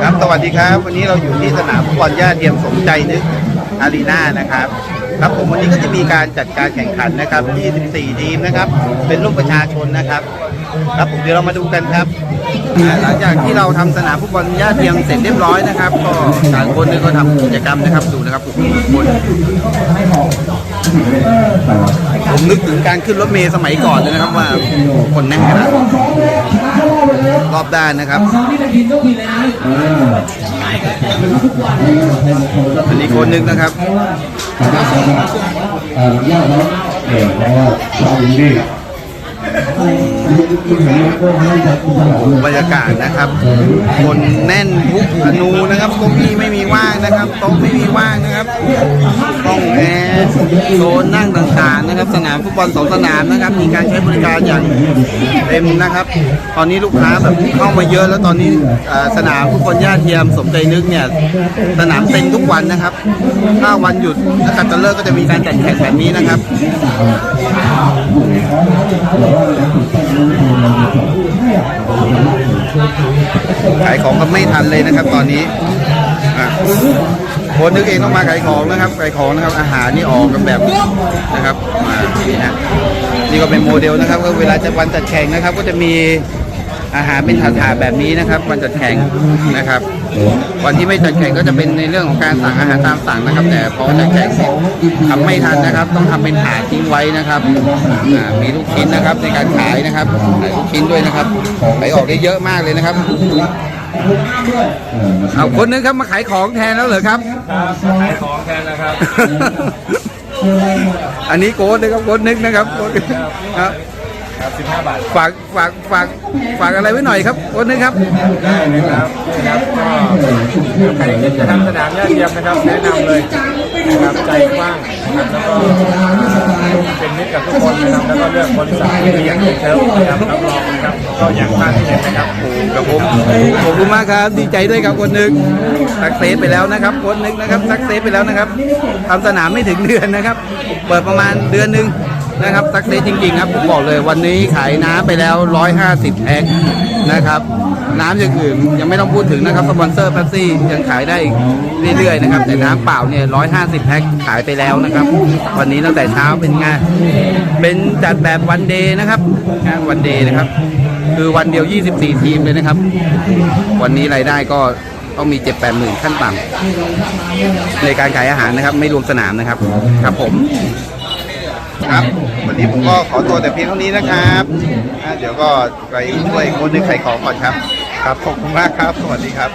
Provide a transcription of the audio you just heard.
ครับสวัสดีครับ วันนี้เราอยู่ที่สนามฟุตบอลย่าเทียมสมใจนึกอารีนานะครับ ครับผมวันนี้ก็จะมีการจัดการแข่งขันนะครับ 24 ทีมนะครับ เป็นรูปประชาชนนะครับ ครับผมเดี๋ยวเรามาดูกันครับอ่าหลังจากที่เราทำสนามฟุตบอลย่าเทียมเสร็จเรียบร้อยนะครับ ก็ต่างคนก็ทำกิจกรรมนะครับดูนะครับทุกคนผมนึกถึงการขึ้นรถเมล์สมัยก่อนเลยนะครับว่าคนแน่นขนาดไหน อบด้านนะครับอันนี้คนหนึงนะครับเอ่อย่าเนาะเออเพราะว่าชอบดีคุณเห็นก็ให้จากคุณตลอดเลยบรรยากาศนะครับ คนแน่นทุกอนูนะครับโต๊ะนี้ไม่มีว่างนะครับโต๊ะไม่มีว่างนะครับ ห้องแอร์โซนนั่งต่างๆนะครับ สนามฟุตบอลสองสนามนะครับ มีการใช้บริการอย่างเต็มนะครับ ตอนนี้ลูกค้าแบบเข้ามาเยอะแล้วตอนนี้สนามฟุตบอลย่าเทียมสมใจนึกเนี่ยสนามเต็มทุกวันนะครับถ้าวันหยุดนักขัตฤกษ์ก็จะมีการจัดแข่งแบบนี้นะครับขายของก็ไม่ทันเลยนะครับตอนนี้อะ คนนึกเองต้องมาขายของนะครับขายของนะครับอาหารนี่ออกกันแบบนะครับมานี่นะนี่ก็เป็นโมเดลนะครับ ก็เวลาจะวันจัดแข่งนะครับ ก็จะมีอาหารเป็นถาดๆแบบนี้นะครับ วันจัดแข่งนะครับ วันที่ไม่จัดแข่งก็จะเป็นในเรื่องของการสั่งอาหารตามสั่งนะครับ แต่พอจัดแข่งเสร็จทำไม่ทันนะครับ ต้องทำเป็นถาดทิ้งไว้นะครับอ่ามีลูกชิ้นนะครับในการขายนะครับขายลูกชิ้นด้วยนะครับขายออกได้เยอะมากเลยนะครับ เอาคนนึงครับมาขายของแทนแล้วเหรอครับขายของแทนนะครับ อันนี้โค้ดนะครับโค้ดนึกนะครับโค้ดครับครับ15บาทฝากฝากฝากฝากอะไรไว้หน่อยครับโค้ดนึกครับได้เลยครับนะครับก็ใครคิดจะทำสนามยอดเยี่ยมนะครับแนะนำเลยนะครับใจกว้างนะครับแล้วก็เป็นมิตรกับทุกคนนะครับแล้วก็เลือกบริษัทที่ดีอย่างเป็นเทลนะครับรับรองนะครับ ก็อย่างพลาดที่เห็นนะครับกับผมขอบคุณมากครับดีใจด้วยครับโค้ดนึกสักเซสไปแล้วนะครับโค้ดนึกนะครับสักเซสไปแล้วนะครับทำสนามไม่ถึงเดือนนะครับ เปิดประมาณเดือนหนึ่งนะครับสักเซสจริงๆครับผมบอกเลยวันนี้ขายน้ำไปแล้ว 150แพ็คนะครับน้ำอย่างอื่นยังไม่ต้องพูดถึงนะครับสปอนเซอร์แป๊ซี่ยังขายได้เรื่อยๆนะครับแต่น้ำเปล่าเนี่ย 150แพ็คขายไปแล้วนะครับ วันนี้ตั้งแต่เช้าเป็นไงเป็นจัดแบบวันเดย์นะครับวันเดย์นะครับ คือวันเดียว 24 ทีมเลยนะครับ วันนี้รายได้ก็ต้องมี7 8หมื่นขั้นต่ำในการขายอาหารนะครับ ไม่รวมสนามนะครับ ครับผม ครับ วันนี้ผมก็ขอตัวแต่เพียงเท่านี้นะครับอ่าเดี๋ยวก็ไปช่วยคนนึงขายของก่อนครับ ครับขอบคุณมากครับ สวัสดีครับ